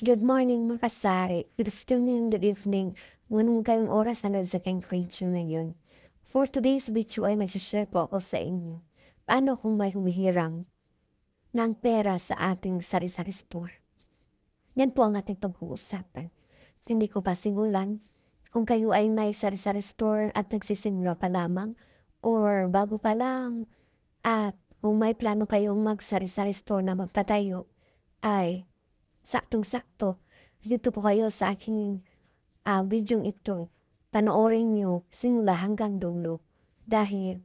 Good morning mga kasari. Good afternoon, good evening. Ngunong kayong oras na sa kayong creature ngayon. For today's video ay mag-share po ako sa inyo. Paano kung may humihiram ng pera sa ating sari-sari store? Yan po ang ating pag-uusapan. Hindi ko pa simulan kung kayo ay may sari-sari store at nagsisimula pa lamang or bago pa lang at kung may plano kayong mag-sari-sari store na magpatayo ay saktong-sakto. Dito po kayo sa aking uh, video ito. Panoorin nyo simula hanggang dulo dahil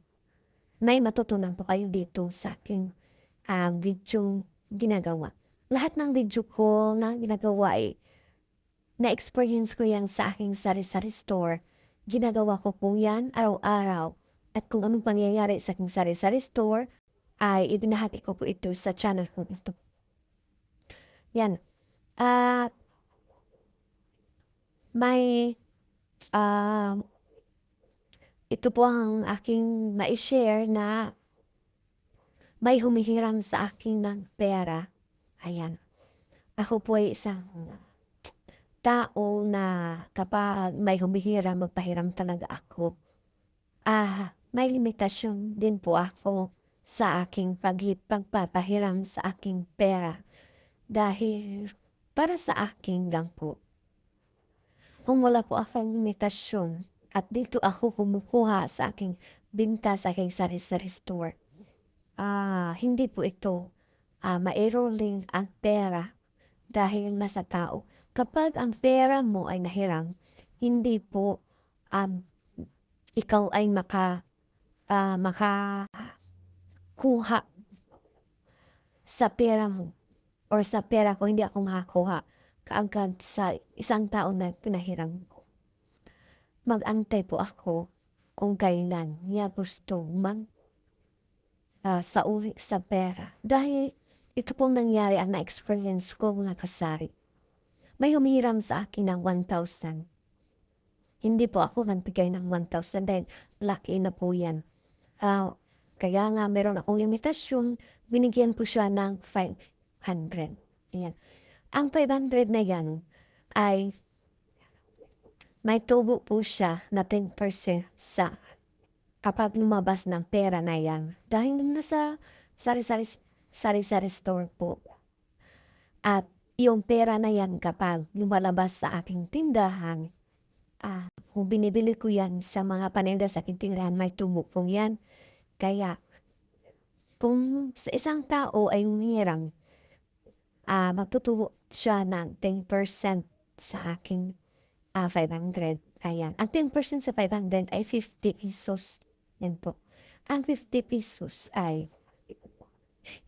may matutunan po kayo dito sa aking uh, video ginagawa. Lahat ng video ko na ginagawa ay na-experience ko yan sa aking sari-sari store. Ginagawa ko po yan araw-araw. At kung anong pangyayari sa aking sari-sari store, ay ibinahagi ko po ito sa channel ko ito. Yan. At may uh, ito po ang aking ma-share na may humihiram sa akin ng pera. Ayan. Ako po ay isang tao na kapag may humihiram, magpahiram talaga ako. Ah, may limitasyon din po ako sa aking pagpapahiram sa aking pera. Dahil para sa akin lang po. Wala po akong limitasyon at dito ako kumukuha sa aking binta sa aking sari-sari store, ah, hindi po ito ah, mairoling ang pera dahil nasa tao. Kapag ang pera mo ay nahiram, hindi po um, ikaw ay maka uh, makakuha sa pera mo or sa pera ko, hindi ako makakuha kaagad sa isang tao na pinahiram ko. Mag-antay po ako kung kailan niya gusto mag uh, sa uri sa pera. Dahil ito pong nangyari ang na-experience ko mga kasari. May humihiram sa akin ng 1,000. Hindi po ako nagbigay ng 1,000 dahil laki na po yan. Uh, kaya nga meron akong limitasyon, binigyan po siya ng 5 100. Ayan. Ang 500 na yan ay may tubo po siya na 10% sa kapag lumabas ng pera na yan. Dahil nasa sari-sari sari-sari store po. At yung pera na yan kapag lumalabas sa aking tindahan, ah, kung binibili ko yan sa mga paninda sa aking tindahan, may tubo po yan. Kaya, kung sa isang tao ay umirang uh, magtutubo siya ng 10% sa aking ah, 500. Ayan. Ang 10% sa 500 ay 50 pesos. Yan po. Ang 50 pesos ay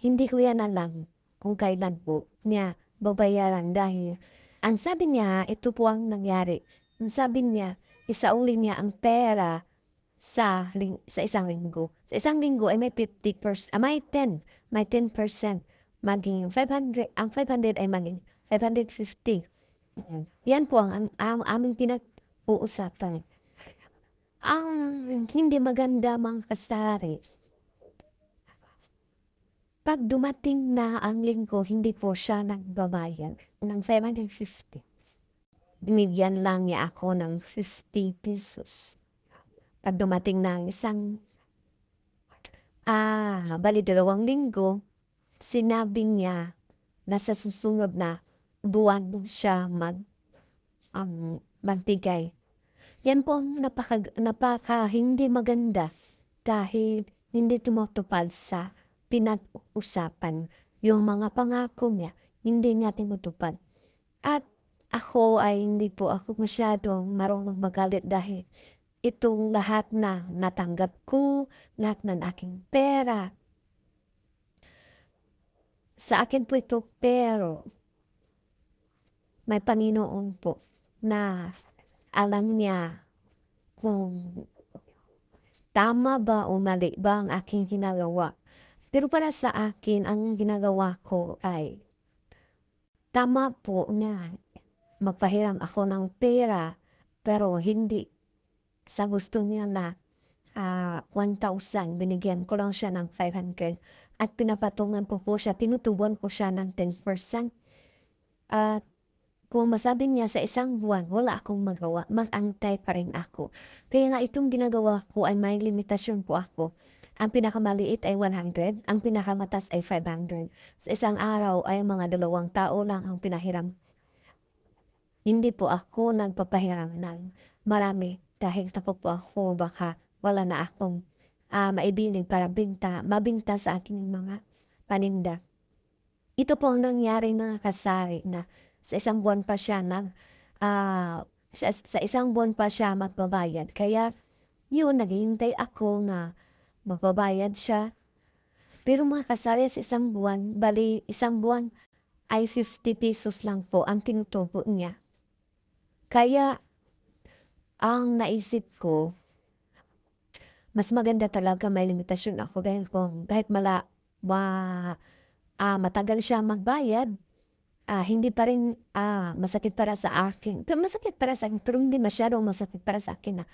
hindi ko yan alam kung kailan po niya babayaran dahil ang sabi niya, ito po ang nangyari. Ang sabi niya, isauli niya ang pera sa, ling- sa isang linggo. Sa isang linggo ay may 50%, ah, may 10, may 10% maging 500, ang 500 ay maging 550. Yan po ang, ang, ang aming pinag-uusapan. Ang hindi maganda mga kasari, pag dumating na ang linggo, hindi po siya nagbabayan ng 750. Binigyan lang niya ako ng 50 pesos. Pag dumating na ang isang, ah, bali dalawang linggo, sinabi niya na sa susunod na buwan siya mag um, magbigay. Yan po napaka, napaka hindi maganda dahil hindi tumutupad sa pinag-usapan. Yung mga pangako niya, hindi niya tinutupad. At ako ay hindi po ako masyadong marunong magalit dahil itong lahat na natanggap ko, lahat ng aking pera, sa akin po ito, pero may Panginoon po na alam niya kung tama ba o mali ba ang aking ginagawa. Pero para sa akin, ang ginagawa ko ay tama po na magpahiram ako ng pera pero hindi sa gusto niya na uh, ah, 1,000, binigyan ko lang siya ng 500 at pinapatungan ko po siya, tinutubuan ko siya ng 10%. At kung masabi niya sa isang buwan wala akong magawa, mag-antay pa rin ako. Kaya nga itong ginagawa ko ay may limitasyon po ako. Ang pinakamaliit ay 100, ang pinakamataas ay 500. Sa isang araw ay mga dalawang tao lang ang pinahiram. Hindi po ako nagpapahiram ng marami dahil takot po ako baka wala na akong ah, maibiling para binta, mabinta sa aking mga paninda. Ito po ang nangyari mga kasari na sa isang buwan pa siya nag ah, sa, sa isang buwan pa siya magbabayad. Kaya yun, naghihintay ako na magbabayad siya. Pero mga kasari sa isang buwan, bali isang buwan ay 50 pesos lang po ang tinutubo niya. Kaya ang naisip ko, mas maganda talaga may limitasyon ako dahil kung kahit mala ma, ah, matagal siya magbayad, ah, hindi pa rin ah, masakit para sa akin. Pero masakit para sa akin, pero hindi masyadong masakit para sa akin na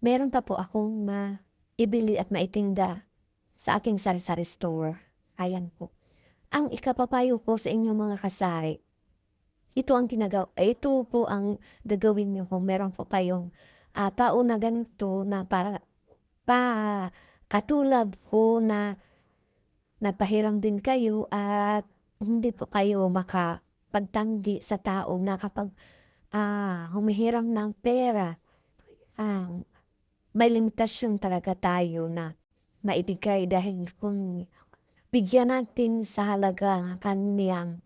meron pa po akong maibili at maitinda sa aking sari-sari store. Ayan po. Ang ikapapayo ko sa inyong mga kasari, ito ang ginagawa, ito po ang gagawin niyo kung meron po kayong ah, tao na ganito na para pa. Katulad ko na napahiram din kayo at hindi po kayo makapagtanggi sa tao na kapag ah, humihiram ng pera, ah, may limitasyon talaga tayo na maibigay dahil kung bigyan natin sa halaga ng kaniyang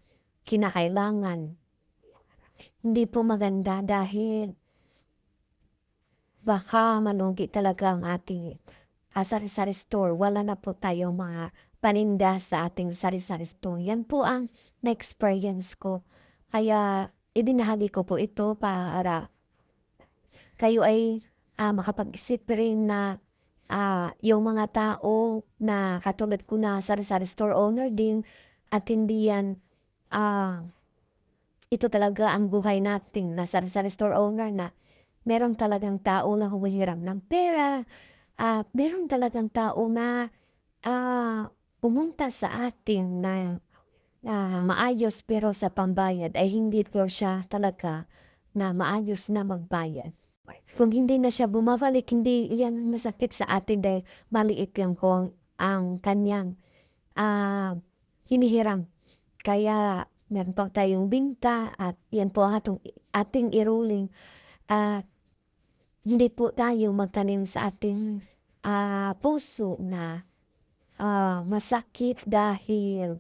kinakailangan, hindi po maganda dahil baka malugi talaga ang ating ah, sari-sari store. Wala na po tayong mga paninda sa ating sari-sari store. Yan po ang na-experience ko. Kaya ibinahagi ko po ito para kayo ay ah, makapag-isip rin na ah, yung mga tao na katulad ko na sari-sari store owner din at hindi yan ah, ito talaga ang buhay natin na sari-sari store owner na meron talagang tao na humihiram ng pera, ah, meron talagang tao na ah, pumunta sa atin na na maayos pero sa pambayad ay hindi po siya talaga na maayos na magbayad. Kung hindi na siya bumabalik, hindi yan masakit sa atin dahil maliit lang kung ang kanyang ah, hinihiram. Kaya meron pa tayong binta at yan po atong, ating iruling at hindi po tayo magtanim sa ating ah, puso na ah, masakit dahil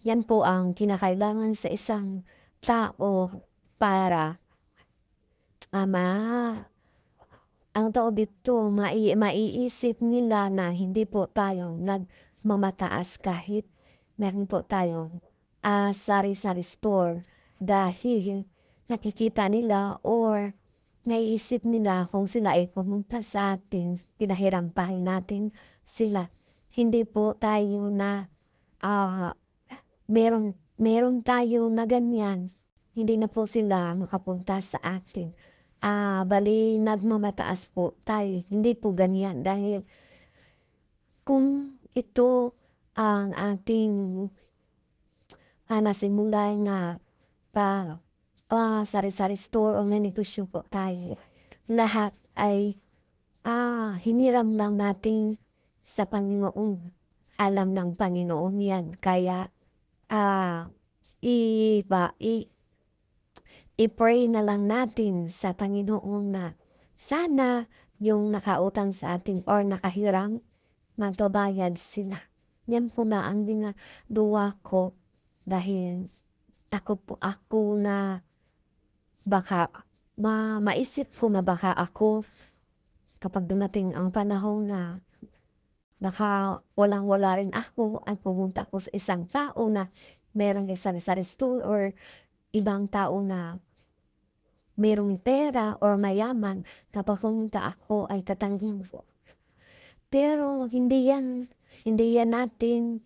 yan po ang kinakailangan sa isang tao para ama ang tao dito mai maiisip nila na hindi po tayo nagmamataas kahit meron po tayong ah, sari-sari store dahil nakikita nila or naiisip nila kung sila ay pumunta sa atin, pinahirampahin natin sila. Hindi po tayo na ah, meron, meron tayo na ganyan. Hindi na po sila makapunta sa atin. Ah, bali nagmamataas po tayo. Hindi po ganyan dahil kung ito ang ating ah, nasimula na pa ah, sari-sari store o may negosyo po tayo. Lahat ay ah, hiniram lang natin sa Panginoon. Alam ng Panginoon yan. Kaya ah, iba, i, i-pray na lang natin sa Panginoon na sana yung nakautang sa atin or nakahiram, magbabayad sila. Yan po na ang ginagawa ko dahil ako po ako na baka ma maisip ko na baka ako kapag dumating ang panahon na naka walang-wala rin ako ay pumunta ako sa isang tao na merong sari-sari store or ibang tao na merong pera or mayaman kapag pumunta ako ay tatanggin ko. Pero hindi yan, hindi yan natin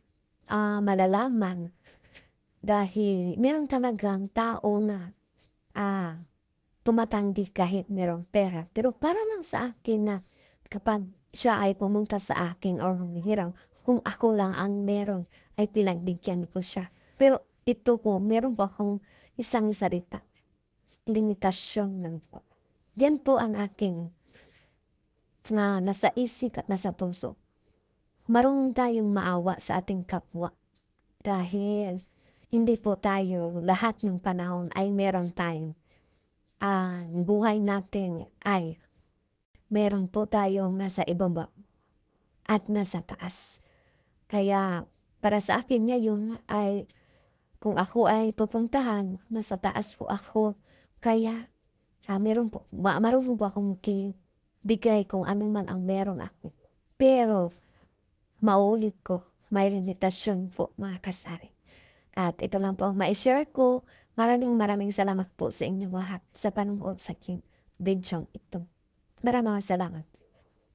ah, malalaman dahil meron talagang tao na ah, tumatanggi kahit merong pera. Pero para lang sa akin na kapag siya ay pumunta sa akin or humihiram, kung ako lang ang meron ay pinagbigyan ko siya. Pero ito po meron po akong isang salita, limitasyon lang po. Yan po ang aking na nasa isip at nasa puso. Marunong tayong maawa sa ating kapwa dahil hindi po tayo lahat ng panahon ay meron tayong ah, buhay natin ay meron po tayong nasa ibaba at nasa taas. Kaya para sa akin ngayon ay kung ako ay pupuntahan, nasa taas po ako. Kaya ah, meron po, ma marunong po akong bigay kung ano man ang meron ako. Pero maulit ko, may limitasyon po mga kasari. At ito lang po ang ma-share ko. Maraming maraming salamat po sa inyo lahat sa panonood sa aking video ito. Maraming salamat.